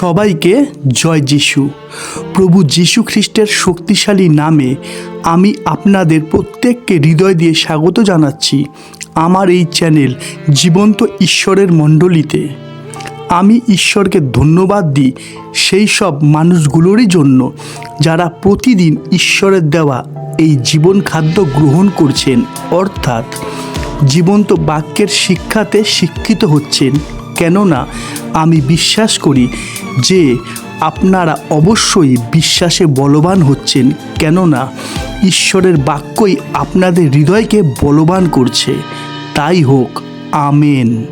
সবাইকে জয় যিশু। প্রভু যিশু খ্রিস্টের শক্তিশালী নামে আমি আপনাদের প্রত্যেককে হৃদয় দিয়ে স্বাগত জানাচ্ছি আমার এই চ্যানেল জীবন্ত ঈশ্বরের মণ্ডলীতে। আমি ঈশ্বরকে ধন্যবাদ দিই সেই সব মানুষগুলোরই জন্য যারা প্রতিদিন ঈশ্বরের দেওয়া এই জীবন খাদ্য গ্রহণ করছেন, অর্থাৎ জীবন্ত বাক্যের শিক্ষাতে শিক্ষিত হচ্ছেন। কেননা আমি বিশ্বাস করি যে আপনারা অবশ্যই বিশ্বাসে বলবান হচ্ছেন, কেননা ঈশ্বরের বাক্যই আপনাদের হৃদয়কে বলবান করছে। তাই হোক, আমেন।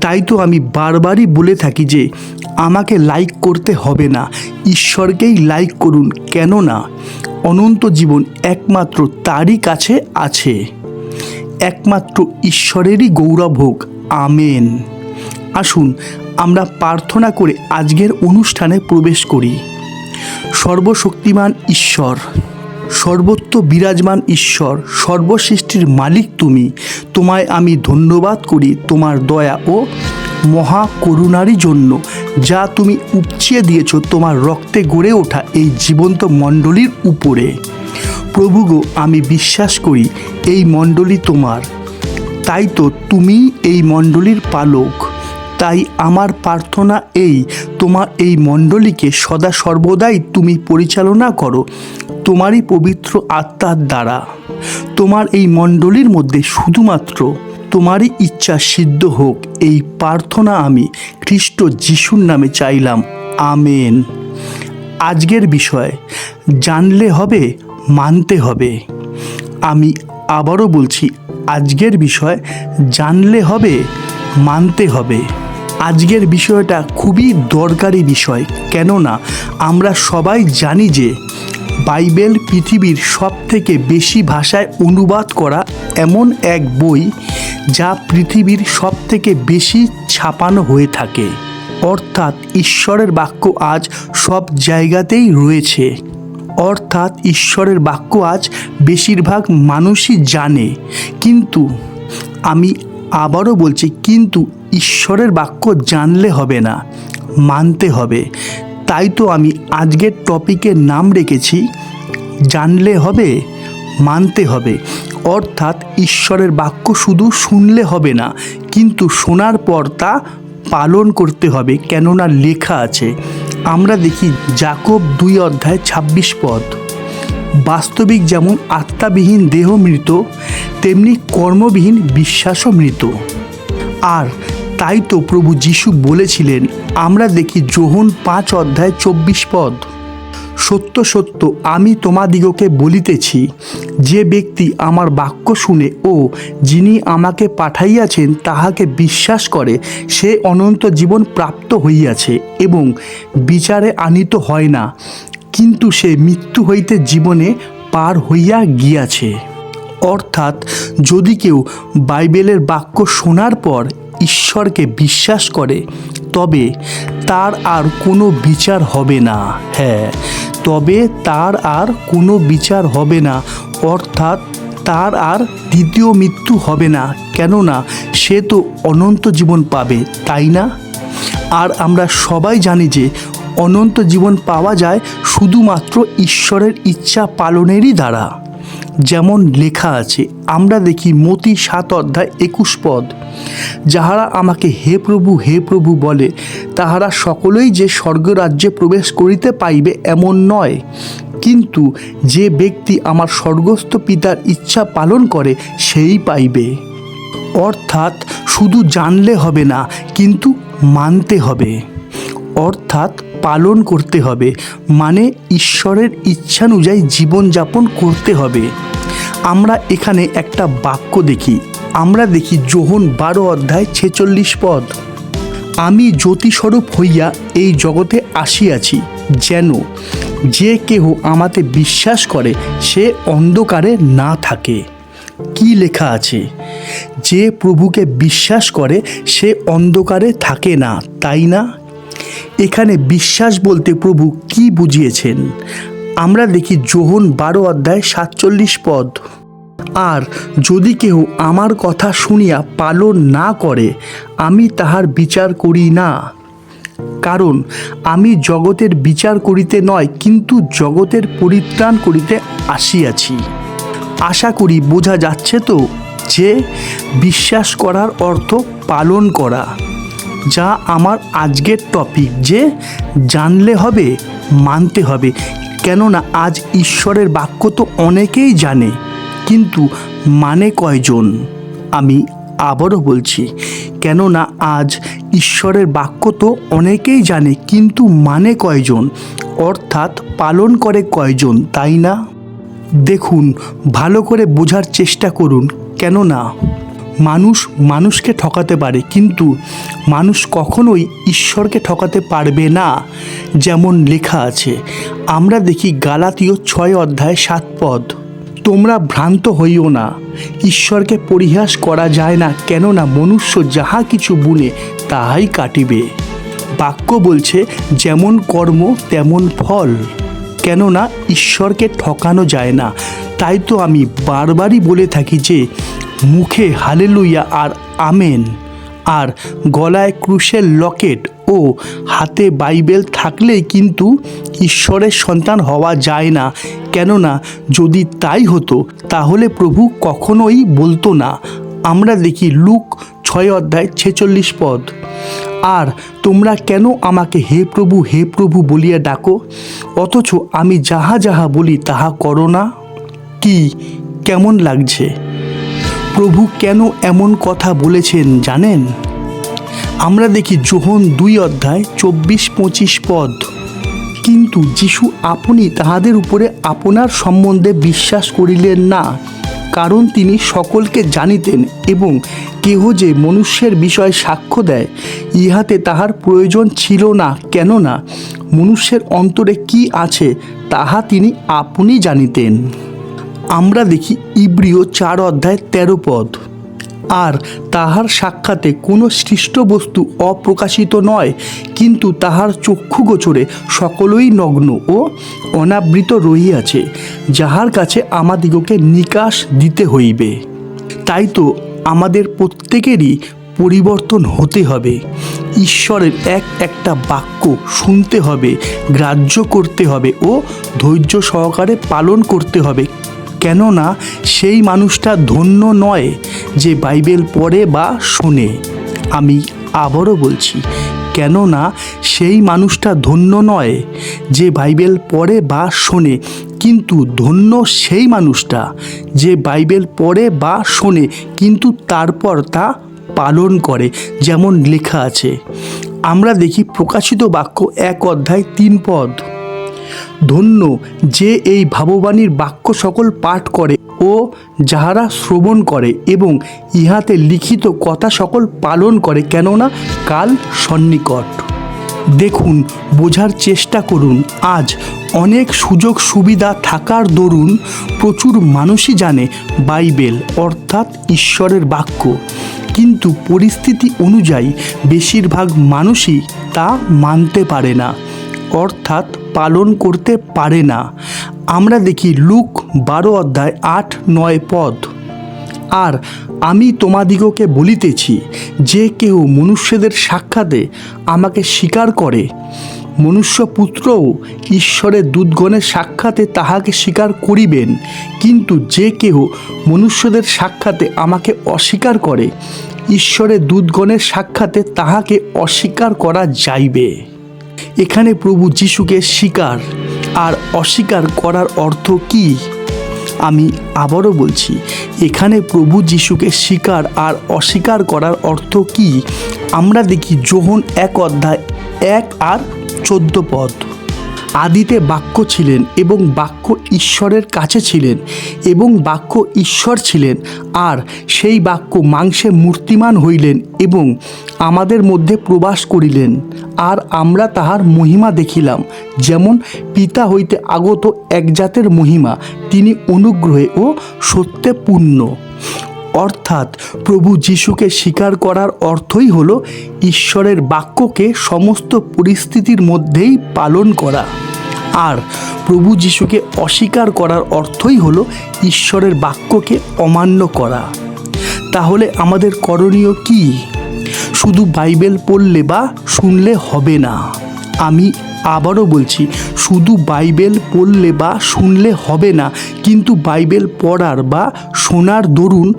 তাই তো আমি বারবারই বলে থাকি যে, আমাকে লাইক করতে হবে না, ঈশ্বরকেই লাইক করুন, কেননা অনন্ত জীবন একমাত্র তারই কাছে আছে। একমাত্র ঈশ্বরেরই গৌরব হোক, আমেন। আসুন, আমরা প্রার্থনা করে আজকের অনুষ্ঠানে প্রবেশ করি। সর্বশক্তিমান ঈশ্বর সর্বত্র বিরাজমান ঈশ্বর, সর্বসৃষ্টির মালিক তুমি। তোমায় আমি ধন্যবাদ করি তোমার দয়া ও মহা করুণারই জন্য, যা তুমি উপচিয়ে দিয়েছ তোমার রক্তে গড়ে ওঠা এই জীবন্ত মণ্ডলীর উপরে। প্রভু গো, আমি বিশ্বাস করি এই মণ্ডলী তোমার। তাই তো তুমি এই মণ্ডলীর পালক। তাই আমার প্রার্থনা এই, তোমার এই মণ্ডলীকে সদা সর্বদাই তুমি পরিচালনা করো, তোমারই পবিত্র আত্মার দ্বারা। তোমার এই মণ্ডলীর মধ্যে শুধুমাত্র তোমারই ইচ্ছা সিদ্ধ হোক, এই প্রার্থনা আমি খ্রিস্ট যিশুর নামে চাইলাম। আমেন। আজকের বিষয়, জানলে হবে, মানতে হবে। আমি আবারও বলছি, আজকের বিষয়, জানলে হবে, মানতে হবে। আজকের বিষয়টা খুবই দরকারি বিষয়, কেননা আমরা সবাই জানি যে বাইবেল পৃথিবীর সব থেকে বেশি ভাষায় অনুবাদ করা এমন এক বই যা পৃথিবীর সব থেকে বেশি ছাপানো হয়ে থাকে। অর্থাৎ ঈশ্বরের বাক্য আজ সব জায়গাতেই রয়েছে। অর্থাৎ ঈশ্বরের বাক্য আজ বেশিরভাগ মানুষই জানে। কিন্তু আমি আবারও বলছি, কিন্তু ঈশ্বরের বাক্য জানলে হবে না, মানতে হবে। তাই তো আমি আজকের টপিকের নাম রেখেছি, জানলে হবে, মানতে হবে। অর্থাৎ ঈশ্বরের বাক্য শুধু শুনলে হবে না, কিন্তু শোনার পর তা পালন করতে হবে, কেননা লেখা আছে। আমরা দেখি জাকব দুই অধ্যায় ছাব্বিশ পদ। বাস্তবিক যেমন আত্মাবিহীন দেহ মৃত, তেমনি কর্মবিহীন বিশ্বাসও মৃত। আর তাই তো প্রভু যিশু বলেছিলেন, আমরা দেখি যোহন পাঁচ অধ্যায় চব্বিশ পদ, সত্য সত্য, আমি তোমাদিগকে বলিতেছি, যে ব্যক্তি আমার বাক্য শুনে ও যিনি আমাকে পাঠাইয়াছেন তাহাকে বিশ্বাস করে, সে অনন্ত জীবন প্রাপ্ত হইয়াছে এবং বিচারে আনিত হয় না। কিন্তু সে মৃত্যু হইতে জীবনে পার হইয়া গিয়াছে। অর্থাৎ যদি কেউ বাইবেলের বাক্য শোনার পর ঈশ্বরকে বিশ্বাস করে, তবে তার আর কোনো বিচার হবে না। হ্যাঁ তবে তার আর কোনো বিচার হবে না। অর্থাৎ তার আর দ্বিতীয় মৃত্যু হবে না। কেননা সে তো অনন্ত জীবন পাবে, তাই না? আর আমরা সবাই জানি যে অনন্ত জীবন পাওয়া যায় শুধুমাত্র ঈশ্বরের ইচ্ছা পালনেরই দ্বারা। যেমন লেখা আছে, আমরা দেখি মতি সাত অধ্যায় একুশ পদ, যাহারা আমাকে হে প্রভু হে প্রভু বলে, তাহারা সকলেই যে স্বর্গরাজ্যে প্রবেশ করিতে পাইবে এমন নয়। কিন্তু যে ব্যক্তি আমার স্বর্গস্থ পিতার ইচ্ছা পালন করে, সেই পাইবে। অর্থাৎ শুধু জানলে হবে না, কিন্তু মানতে হবে। অর্থাৎ পালন করতে হবে মানে ঈশ্বরের ইচ্ছানুযায়ী জীবনযাপন করতে হবে। আমরা এখানে একটা বাক্য দেখি। আমরা দেখি যোহন বারো অধ্যায় ছেচল্লিশ পদ। আমি জ্যোতিস্বরূপ হইয়া এই জগতে আসিয়াছি, যেন যে কেহ আমাতে বিশ্বাস করে, সে অন্ধকারে না থাকে। কি লেখা আছে? যে প্রভুকে বিশ্বাস করে, সে অন্ধকারে থাকে না, তাই না? এখানে বিশ্বাস বলতে প্রভু কি বুঝিয়েছেন? আমরা দেখি যোহন বারো অধ্যায় সাতচল্লিশ পদ। আর যদি কেহ আমার কথা শুনিয়া পালন না করে, আমি তাহার বিচার করি না। কারণ আমি জগতের বিচার করিতে নয়, কিন্তু জগতের পরিত্রাণ করিতে আসিয়াছি। আশা করি বোঝা যাচ্ছে তো যে, বিশ্বাস করার অর্থ পালন করা। যা আমার আজকের টপিক যে জানলে হবে, মানতে হবে। কেননা আজ ঈশ্বরের বাক্য তো অনেকেই জানে, কিন্তু মানে কয়জন? আমি আবারও বলছি, কেননা আজ ঈশ্বরের বাক্য তো অনেকেই জানে, কিন্তু মানে কয়জন? অর্থাৎ পালন করে কয়জন, তাই না? দেখুন, ভালো করে বোঝার চেষ্টা করুন, কেননা মানুষ মানুষকে ঠকাতে পারে, কিন্তু মানুষ কখনোই ঈশ্বরকে ঠকাতে পারবে না। যেমন লেখা আছে, আমরা দেখি গালাতীয় ছয় অধ্যায় সাত পদ, তোমরা ভ্রান্ত হইও না, ঈশ্বরকে পরিহাস করা যায় না, কেননা মনুষ্য যাহা কিছু বুনে, তাহাই কাটিবে। বাক্য বলছে, যেমন কর্ম, তেমন ফল, কেননা ঈশ্বরকে ঠকানো যায় না। তাই তো আমি বারবারই বলে থাকি যে মুখে হালেলুইয়া আর আমেন। আর গলায় ক্রুশের লকেট ও হাতে বাইবেল থাকলেই কিন্তু ঈশ্বরের সন্তান হওয়া যায় না। কেননা যদি তাই হতো, তাহলে প্রভু কখনোই বলতো না। আমরা দেখি লুক ছয় অধ্যায় ছেচল্লিশ পদ। আর তোমরা কেন আমাকে হে প্রভু হে প্রভু বলিয়া ডাকো? অথচ আমি যাহা যাহা বলি, তাহা করো না? কি কেমন লাগছে? প্রভু কেন এমন কথা বলেছেন জানেন? আমরা দেখি যোহন দুই অধ্যায় চব্বিশ পঁচিশ পদ। কিন্তু যিশু আপনি তাহাদের উপরে আপনার সম্বন্ধে বিশ্বাস করিলেন না, কারণ তিনি সকলকে জানিতেন এবং কেহ যে মনুষ্যের বিষয়ে সাক্ষ্য দেয়, ইহাতে তাহার প্রয়োজন ছিল না। কেননা মনুষ্যের অন্তরে কি আছে, তাহা তিনি আপনি জানিতেন। আমরা দেখি ইব্রিয় চার অধ্যায় তেরো পদ। আর তাহার সাক্ষাতে কোনো সৃষ্ট বস্তু অপ্রকাশিত নয়, কিন্তু তাহার চক্ষু গোচরে সকলই নগ্ন ও অনাবৃত রহিয়াছে, যাহার কাছে আমাদিগকে নিকাশ দিতে হইবে। তাই তো আমাদের প্রত্যেকেরই পরিবর্তন হতে হবে। ঈশ্বরের এক একটা বাক্য শুনতে হবে, গ্রাহ্য করতে হবে ও ধৈর্য সহকারে পালন করতে হবে। কেননা সেই মানুষটা ধন্য নয় যে বাইবেল পড়ে বা শোনে। আমি আবারও বলছি, কেননা সেই মানুষটা ধন্য নয় যে বাইবেল পড়ে বা শোনে, কিন্তু ধন্য সেই মানুষটা যে বাইবেল পড়ে বা শোনে, কিন্তু তারপর তা পালন করে, যেমন লেখা আছে। আমরা দেখি প্রকাশিত বাক্য এক অধ্যায় তিন পদ। ধন্য যে এই ভাববাণীর বাক্য সকল পাঠ করে ও যাহারা শ্রবণ করে এবং ইহাতে লিখিত কথা সকল পালন করে কেননা কাল সন্নিকট। দেখুন, বোঝার চেষ্টা করুন। আজ অনেক সুযোগ সুবিধা থাকার দরুন প্রচুর মানুষই জানে বাইবেল, অর্থাৎ ঈশ্বরের বাক্য। কিন্তু পরিস্থিতি অনুযায়ী বেশিরভাগ মানুষই তা মানতে পারে না। অর্থাৎ পালন করতে পারে না। আমরা দেখি লুক বারো অধ্যায় আট নয় পদ। আর আমি তোমাদিগকে বলিতেছি, যে কেউ মনুষ্যদের সাক্ষাতে আমাকে স্বীকার করে, মনুষ্যপুত্রও ঈশ্বরের দুধগণের সাক্ষাতে তাহাকে স্বীকার করিবেন। কিন্তু যে কেহ মনুষ্যদের সাক্ষাতে আমাকে অস্বীকার করে, ঈশ্বরের দুধগণের সাক্ষাতে তাহাকে অস্বীকার করা যাইবে। এখানে প্রভু যিশুকে স্বীকার আর অস্বীকার করার অর্থ কি? আমি আবারও বলছি, এখানে প্রভু যিশুকে স্বীকার আর অস্বীকার করার অর্থ কি? আমরা দেখি যোহন এক অধ্যায় এক আর চোদ্দ পদ। আদিতে বাক্য ছিলেন এবং বাক্য ঈশ্বরের কাছে ছিলেন এবং বাক্য ঈশ্বর ছিলেন। আর সেই বাক্য মাংসে মূর্তিমান হইলেন এবং আমাদের মধ্যে প্রবাস করিলেন। আর আমরা তাহার মহিমা দেখিলাম, যেমন পিতা হইতে আগত একজাতের মহিমা, তিনি অনুগ্রহে ও সত্যে পূর্ণ। অর্থাৎ প্রভু যিশুকে স্বীকার করার অর্থই হল ঈশ্বরের বাক্যকে সমস্ত পরিস্থিতির মধ্যেই পালন করা। আর প্রভু যিশুকে অস্বীকার করার অর্থই হল ঈশ্বরের বাক্যকে অমান্য করা। তাহলে আমাদের করণীয় কি? শুধু বাইবেল পড়লে বা শুনলে হবে না। আমি আবারও বলছি, শুধু বাইবেল পড়লে বা শুনলে হবে না, কিন্তু বাইবেল পড়ার বা শোনার দরুন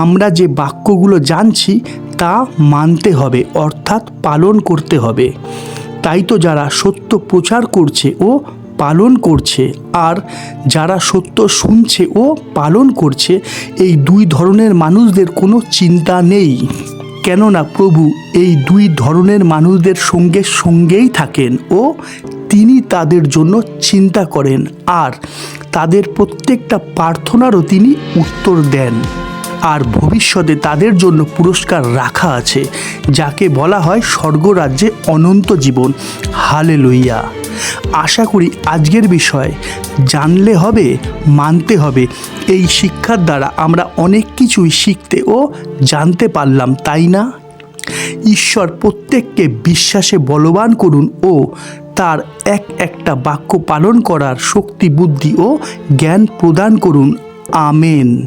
আমরা যে বাক্যগুলো জানছি তা মানতে হবে, অর্থাৎ পালন করতে হবে। তাই তো যারা সত্য প্রচার করছে ও পালন করছে, আর যারা সত্য শুনছে ও পালন করছে, এই দুই ধরনের মানুষদের কোনো চিন্তা নেই। কেননা প্রভু এই দুই ধরনের মানুষদের সঙ্গে সঙ্গেই থাকেন ও তিনি তাদের জন্য চিন্তা করেন, আর তাদের প্রত্যেকটা প্রার্থনারও তিনি উত্তর দেন। আর ভবিষ্যতে তাদের জন্য পুরস্কার রাখা আছে, যাকে বলা হয় স্বর্গরাজ্যে অনন্ত জীবন। হালে লইয়া আশা করি আজকের বিষয় জানলে হবে, মানতে হবে। এই শিক্ষার দ্বারা আমরা অনেক কিছুই শিখতে ও জানতে পারলাম, তাই না? ঈশ্বর প্রত্যেককে বিশ্বাসে বলবান করুন ও তার এক একটা বাক্য পালন করার শক্তি, বুদ্ধি ও জ্ঞান প্রদান করুন। আমেন।